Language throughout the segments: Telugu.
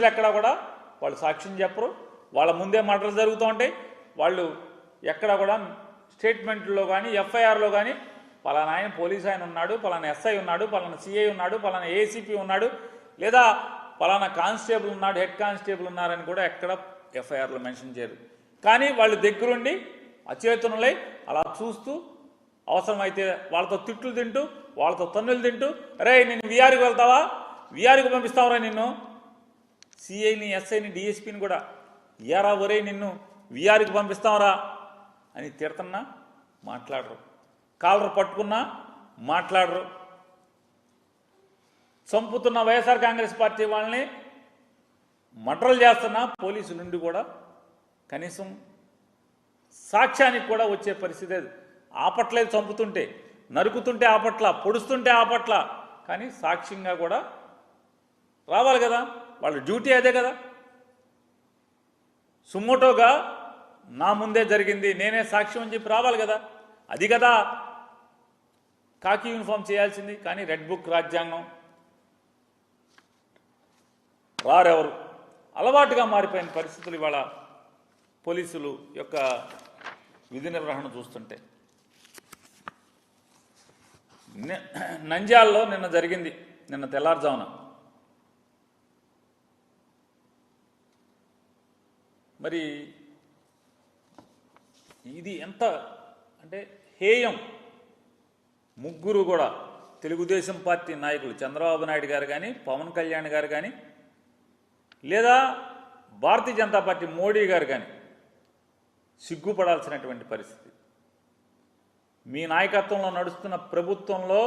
పోలీసులు ఎక్కడా కూడా వాళ్ళు సాక్ష్యం చెప్పరు. వాళ్ళ ముందే మర్డర్లు జరుగుతూ ఉంటాయి. వాళ్ళు ఎక్కడ కూడా స్టేట్మెంట్లో కానీ ఎఫ్ఐఆర్లో కానీ పలానా ఆయన పోలీస్ ఆయన ఉన్నాడు పలానా ఎస్ఐ ఉన్నాడు పలానా సిఐ ఉన్నాడు పలానా ఏసీపీ ఉన్నాడు లేదా పలానా కానిస్టేబుల్ ఉన్నాడు హెడ్ కానిస్టేబుల్ ఉన్నారని కూడా ఎక్కడ ఎఫ్ఐఆర్లో మెన్షన్ చేయరు. కానీ వాళ్ళు దగ్గరుండి అచేతనులై అలా చూస్తూ అవసరమైతే వాళ్ళతో తిట్లు తింటూ వాళ్ళతో తన్నులు తింటూ రే నేను విఆర్కి వెళ్తావా? విఆర్కి పంపిస్తావురా నిన్ను? సిఐని ఎస్ఐని డిఎస్పీని కూడా ఏరా ఒరే నిన్ను విఆర్కి పంపిస్తావరా అని తిడతన్నా మాట్లాడరు. కాలర్ పట్టుకున్నా మాట్లాడరు. చంపుతున్న వైఎస్ఆర్ కాంగ్రెస్ పార్టీ వాళ్ళని మర్డర్లు చేస్తున్న పోలీసు నుండి కూడా కనీసం సాక్ష్యానికి కూడా వచ్చే పరిస్థితి ఆపట్లేదు చంపుతుంటే. నరుకుతుంటే ఆపట్ల పొడుస్తుంటే ఆపట్ల. కానీ సాక్ష్యంగా కూడా రావాలి కదా. వాళ్ళ డ్యూటీ అదే కదా. సుమోటోగా నా ముందే జరిగింది నేనే సాక్ష్యం అని చెప్పి రావాలి కదా. అది కదా. కాకి యూనిఫామ్ చేయాల్సింది కానీ రెడ్ బుక్ రాజ్యాంగం వారెవరు? అలవాటుగా మారిపోయిన పరిస్థితులు ఇవాళ పోలీసులు యొక్క విధి నిర్వహణ చూస్తుంటే. నంజాల్లో నిన్న జరిగింది నిన్న తెల్లారుజామున. మరి ఇది ఎంత అంటే హేయం. ముగ్గురు కూడా తెలుగుదేశం పార్టీ నాయకులు చంద్రబాబు నాయుడు గారు కానీ పవన్ కళ్యాణ్ గారు కానీ లేదా భారతీయ జనతా పార్టీ మోడీ గారు కానీ సిగ్గుపడాల్సినటువంటి పరిస్థితి. మీ నాయకత్వంలో నడుస్తున్న ప్రభుత్వంలో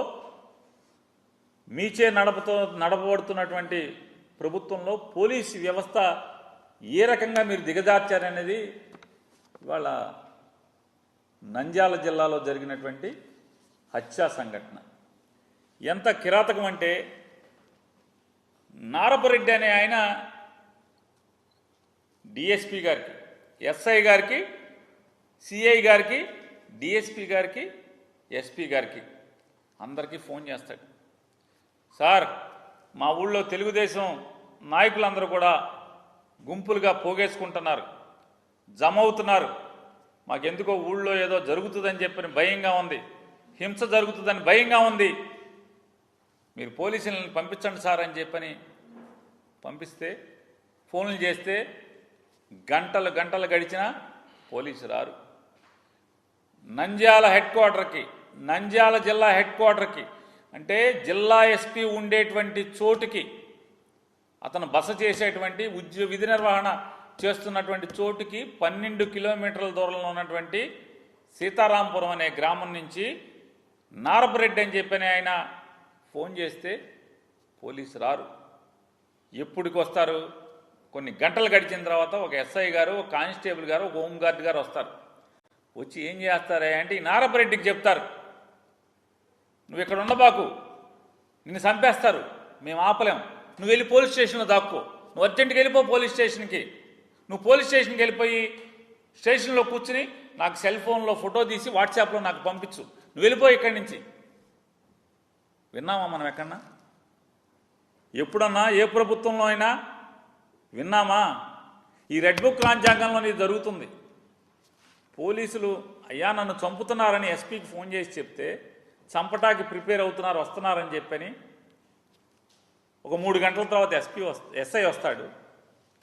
మీచే నడపతో నడపబడుతున్నటువంటి ప్రభుత్వంలో పోలీసు వ్యవస్థ ఏ రకంగా మీరు దిగజార్చారనేది ఇవాళ నంద్యాల జిల్లాలో జరిగినటువంటి హత్యా సంఘటన. ఎంత కిరాతకం అంటే నారపరెడ్డి అనే ఆయన డిఎస్పి గారికి ఎస్ఐ గారికి సిఐ గారికి డిఎస్పి గారికి ఎస్పి గారికి అందరికీ ఫోన్ చేస్తాడు. సార్ మా ఊళ్ళో తెలుగుదేశం నాయకులందరూ కూడా గుంపులుగా పోగేసుకుంటున్నారు. జమ అవుతున్నారు మాకెందుకో ఊళ్ళో ఏదో జరుగుతుందని చెప్పని భయంగా ఉంది. హింస జరుగుతుందని భయంగా ఉంది. మీరు పోలీసులను పంపించండి సార్ అని చెప్పని పంపిస్తే ఫోన్లు చేస్తే గంటలు గంటలు గడిచినా పోలీసు రారు. నంద్యాల హెడ్ క్వార్టర్కి నంద్యాల జిల్లా హెడ్ క్వార్టర్కి అంటే జిల్లా ఎస్పీ ఉండేటువంటి చోటుకి అతను బస చేసేటువంటి ఉద్య విధి నిర్వహణ చేస్తున్నటువంటి చోటుకి పన్నెండు కిలోమీటర్ల దూరంలో ఉన్నటువంటి సీతారాంపురం అనే గ్రామం నుంచి నారపరెడ్డి అని చెప్పని ఆయన ఫోన్ చేస్తే పోలీసు రారు. ఎప్పటికి వస్తారు? కొన్ని గంటలు గడిచిన తర్వాత ఒక ఎస్ఐ గారు ఒక కానిస్టేబుల్ గారు ఒక హోంగార్డ్ గారు వస్తారు. వచ్చి ఏం చేస్తారా అంటే ఈ నారపరెడ్డికి చెప్తారు. నువ్వు ఇక్కడ ఉండబాకు. నిన్ను చంపేస్తారు. మేము ఆపలేం. నువ్వు వెళ్ళి పోలీస్ స్టేషన్లో దాక్కో. నువ్వు అర్జెంట్కి వెళ్ళిపో పోలీస్ స్టేషన్కి. నువ్వు పోలీస్ స్టేషన్కి వెళ్ళిపోయి స్టేషన్లో కూర్చుని నాకు సెల్ ఫోన్లో ఫోటో తీసి వాట్సాప్లో నాకు పంపించు. నువ్వు వెళ్ళిపో ఇక్కడి నుంచి. విన్నామా మనం ఎక్కడన్నా? ఎప్పుడన్నా ఏ ప్రభుత్వంలో అయినా విన్నామా? ఈ రెడ్ బుక్ రాజ్యాంగంలో ఇది జరుగుతుంది. పోలీసులు అయ్యా నన్ను చంపుతున్నారని ఎస్పీకి ఫోన్ చేసి చెప్తే చంపటానికి ప్రిపేర్ అవుతున్నారు వస్తున్నారని చెప్పని ఒక మూడు గంటల తర్వాత ఎస్పీ వస్త ఎస్ఐ వస్తాడు.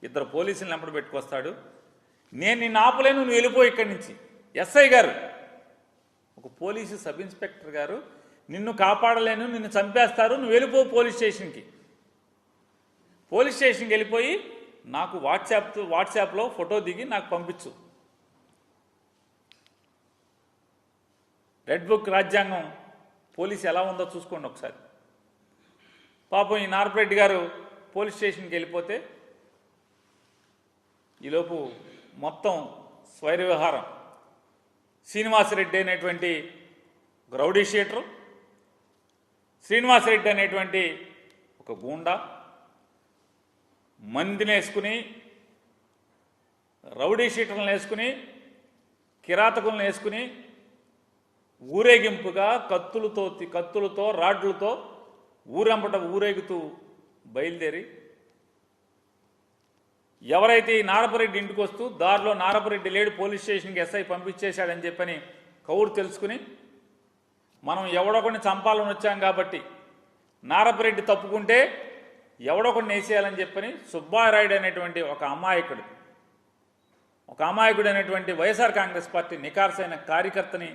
ఇద్దరు పోలీసులు వెంపడి పెట్టుకొస్తాడు. నేను నిన్ను ఆపలేను నువ్వు వెళ్ళిపో ఇక్కడి నుంచి. ఎస్ఐ గారు ఒక పోలీసు సబ్ ఇన్స్పెక్టర్ గారు నిన్ను కాపాడలేను నిన్ను చంపేస్తారు నువ్వు వెళ్ళిపో పోలీస్ స్టేషన్కి. పోలీస్ స్టేషన్కి వెళ్ళిపోయి నాకు వాట్సాప్ వాట్సాప్లో ఫోటో దిగి నాకు పంపించు. రెడ్ బుక్ రాజ్యాంగం పోలీస్ ఎలా ఉందో చూసుకోండి ఒకసారి. పాపం ఈ నార్పరెడ్డి గారు పోలీస్ స్టేషన్కి వెళ్ళిపోతే ఈలోపు మొత్తం స్వైర వ్యవహారం శ్రీనివాసరెడ్డి అనేటువంటి ఒక షీటరు శ్రీనివాసరెడ్డి అనేటువంటి ఒక గూండా మందిని వేసుకుని రౌడీ షీటర్లను వేసుకుని కిరాతకులను వేసుకుని ఊరేగింపుగా కత్తులతో కత్తులతో రాడ్లతో ఊరంపట ఊరేగుతూ బయలుదేరి ఎవరైతే ఈ నారపరెడ్డి ఇంటికి వస్తూ దారిలో నారపరెడ్డి లేడు పోలీస్ స్టేషన్కి ఎస్ఐ పంపించేశాడని చెప్పని కౌరు తెలుసుకుని మనం ఎవడొకడిని చంపాలని వచ్చాం కాబట్టి నారపరెడ్డి తప్పుకుంటే ఎవడొకడిని వేసేయాలని చెప్పని సుబ్బారాయుడు అనేటువంటి ఒక అమాయకుడు ఒక అమాయకుడు అనేటువంటి వైఎస్ఆర్ కాంగ్రెస్ పార్టీ నికార్సైన కార్యకర్తని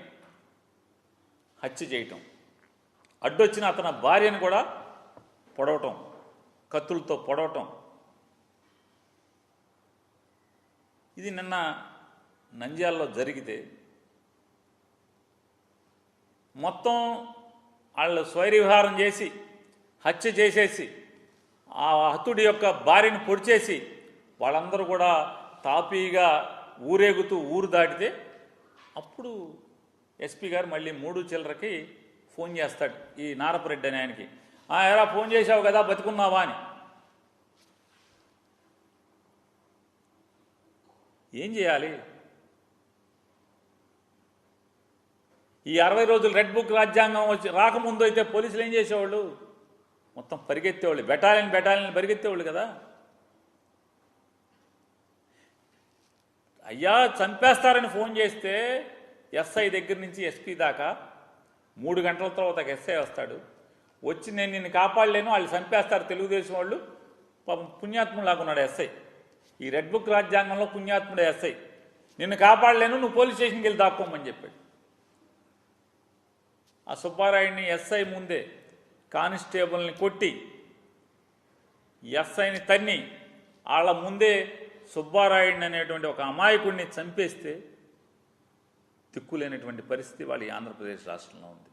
హత్య చేయటం. అడ్డొచ్చిన అతని భార్యను కూడా పొడవటం కత్తులతో పొడవటం. ఇది నిన్న నంద్యాలలో జరిగితే మొత్తం వాళ్ళు స్వైరవిహారం చేసి హత్య చేసేసి ఆ హతుడి యొక్క భార్యను పొడిచేసి వాళ్ళందరూ కూడా తాపీగా ఊరేగుతూ ఊరు దాటితే అప్పుడు ఎస్పీ గారు మళ్ళీ మూడు చిల్లరకి ఫోన్ చేస్తాడు ఈ నారపరెడ్డి అని ఆయనకి. "ఆ, ఎరా ఫోన్ చేశావు కదా బతుకున్నావా? అని. ఏం చేయాలి? ఈ అరవై రోజులు రెడ్ బుక్ రాజ్యాంగం వచ్చి రాకముందు అయితే పోలీసులు ఏం చేసేవాళ్ళు? మొత్తం పరిగెత్తేవాళ్ళు బెటాలియన్ బెటాలియన్ పరిగెత్తేవాళ్ళు కదా. అయ్యా చంపేస్తారని ఫోన్ చేస్తే ఎస్ఐ దగ్గర నుంచి ఎస్పీ దాకా మూడు గంటల తర్వాత ఒక ఎస్ఐ వస్తాడు. వచ్చి నేను నిన్ను కాపాడలేను వాళ్ళు చంపేస్తారు తెలుగుదేశం వాళ్ళు. పాపం పుణ్యాత్ములాగా ఉన్నాడు ఎస్ఐ. ఈ రెడ్ బుక్ రాజ్యాంగంలో పుణ్యాత్ముడు ఎస్ఐ. నిన్ను కాపాడలేను నువ్వు పోలీస్ స్టేషన్కి వెళ్ళి దాక్కోమని చెప్పాడు. ఆ సుబ్బారాయుడిని ఎస్ఐ ముందే కానిస్టేబుల్ని కొట్టి ఎస్ఐని తన్ని వాళ్ళ ముందే సుబ్బారాయుడిని అనేటువంటి ఒక అమాయకుడిని చంపేస్తే దిక్కులేనటువంటి పరిస్థితి వాళ్ళ ఈ ఆంధ్రప్రదేశ్ రాష్ట్రంలో ఉంది.